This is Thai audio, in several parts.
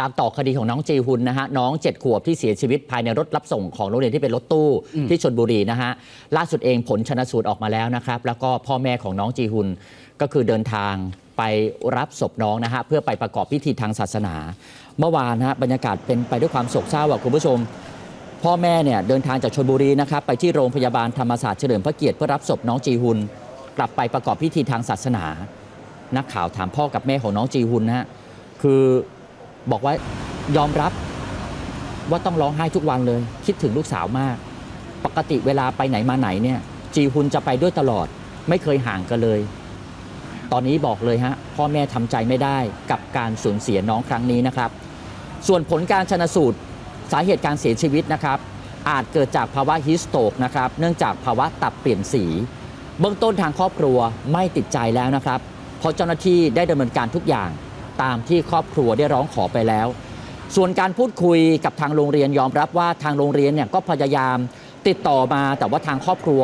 ตามต่อคดีของน้องจีฮุนนะฮะน้อง 7 ขวบที่เสียชีวิตภายในรถรับส่งของโรงเรียนที่เป็นรถตู้ที่ชนบุรีนะฮะล่าสุดเองผลชนสูตรออกมาแล้วนะครับ แล้วก็พ่อแม่ของน้องจีฮุนก็คือเดินทางไปรับศพน้องนะฮะเพื่อไปประกอบพิธีทางศาสนา เมื่อวานนะฮะบรรยากาศเป็นไปด้วยความโศกเศร้าอะคุณผู้ชม พ่อแม่เนี่ยเดินทางจากชนบุรีนะครับไปที่โรงพยาบาลธรรมศาสตร์เฉลิมพระเกียรติเพื่อรับศพน้องจีฮุนกลับไปประกอบพิธีทางศาสนา นักข่าวถามพ่อกับแม่ของน้องจีฮุนนะฮะคือ บอกว่ายอมรับว่าต้องร้องไห้ทุกวันเลย คิดถึงลูกสาวมาก ปกติเวลาไปไหนมาไหนเนี่ยจีฮุนจะไปด้วยตลอด ไม่เคยห่างกันเลย ตอนนี้บอกเลยฮะพ่อแม่ทำใจไม่ได้กับการสูญเสียน้องครั้งนี้นะครับ ส่วนผลการชนสูตรสาเหตุการเสียชีวิตนะครับ อาจเกิดจากภาวะฮิสโตกนะครับ เนื่องจากภาวะตับเปลี่ยนสี เบื้องต้นทางครอบครัวไม่ติดใจแล้วนะครับ เพราะเจ้าหน้าที่ได้ดำเนินการทุกอย่าง ตามที่ครอบครัวได้ร้องขอไปแล้ว ส่วนการพูดคุยกับทางโรงเรียนยอมรับว่าทางโรงเรียนเนี่ยก็พยายามติดต่อมาแต่ว่าทางครอบครัว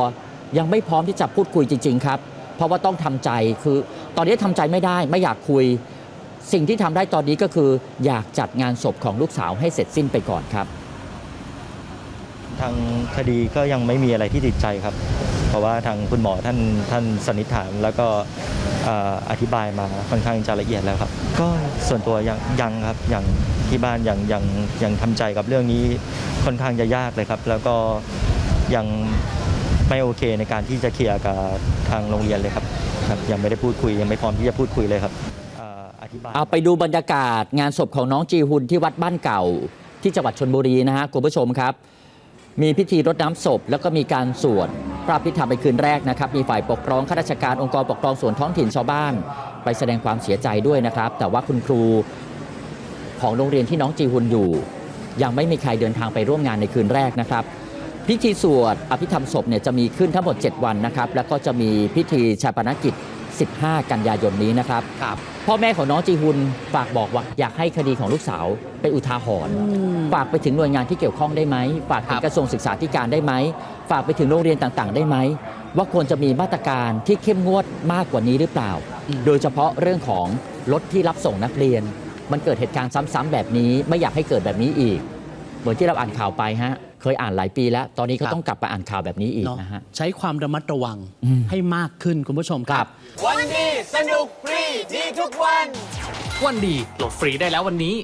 ยังไม่พร้อมที่จะพูดคุยจริง ๆ ครับ เพราะว่าต้องทำใจคือ ตอนนี้ทำใจไม่ได้ไม่อยากคุย สิ่งที่ทำได้ตอนนี้ก็คือ อยากจัดงานศพของลูกสาวให้เสร็จสิ้นไปก่อนครับ ทางคดีก็ยังไม่มีอะไรที่ติดใจครับ เพราะว่าทางคุณหมอท่านท่านสันนิษฐานแล้วก็ อธิบายมาค่อนข้างจะละเอียดแล้วครับ ก็ส่วนตัวยังยังครับยังที่บ้านยังยังยังทำใจกับเรื่องนี้ค่อนข้างจะยากเลยครับ แล้วก็ยังไม่โอเคในการที่จะเคลียร์กับทางโรงเรียนเลยครับครับ ยังไม่ได้พูดคุยยังไม่พร้อมที่จะพูดคุยเลยครับอธิบายเอาไปดูบรรยากาศงานศพของน้องจีฮุนที่วัดบ้านเก่า ที่จังหวัดชนบุรีนะฮะคุณผู้ชมครับ มีพิธีรดน้ำศพ แล้วก็มีการสวดพระพิธรรมไปคืนแรกนะครับ มีฝ่ายปกครองข้าราชการองค์กรปกครองส่วนท้องถิ่นชาวบ้าน ไปแสดงความเสียใจด้วยนะครับ แต่ว่าคุณครูของโรงเรียนที่น้องจีฮุนอยู่ ยังไม่มีใครเดินทางไปร่วมงานในคืนแรกนะครับพิธีสวดอภิธรรมศพเนี่ยจะมีขึ้นทั้งหมด 7 วันนะครับ แล้วก็จะมีพิธีชาปนกิจ 15 กันยายนนี้นะครับครับ พ่อแม่ของน้องจีฮุนฝากบอกว่าอยากให้คดีของลูกสาวเป็นอุทาหรณ์ฝากไปถึงหน่วยงานที่เกี่ยวข้องได้ไหมฝากถึคงรับกระทรวงศึกษาธิการได้ไหมฝากไปถึงโรงเรียนต่างๆ ได้ไหมว่าควรจะมีมาตรการที่เข้มงวดมากกว่านี้หรือเปล่า โดยเฉพาะเรื่องของรถที่รับส่งนักเรียน มันเกิดเหตุการณ์ซ้ำๆแบบนี้ ไม่อยากให้เกิดแบบนี้อีก เหมือนที่เราอ่านข่าวไปฮะ เคยอ่านหลายปีแล้ว ตอนนี้ก็ครับต้องกลับมาอ่านข่าวแบบนี้อีกเนาะนะฮะ ใช้ความระมัดระวังอืมให้มากขึ้นคุณผู้ชมคครัรับ บ วันดีสนุกฟรีดีทุกวัน วันดีโหลดฟรีได้แล้ววันนี้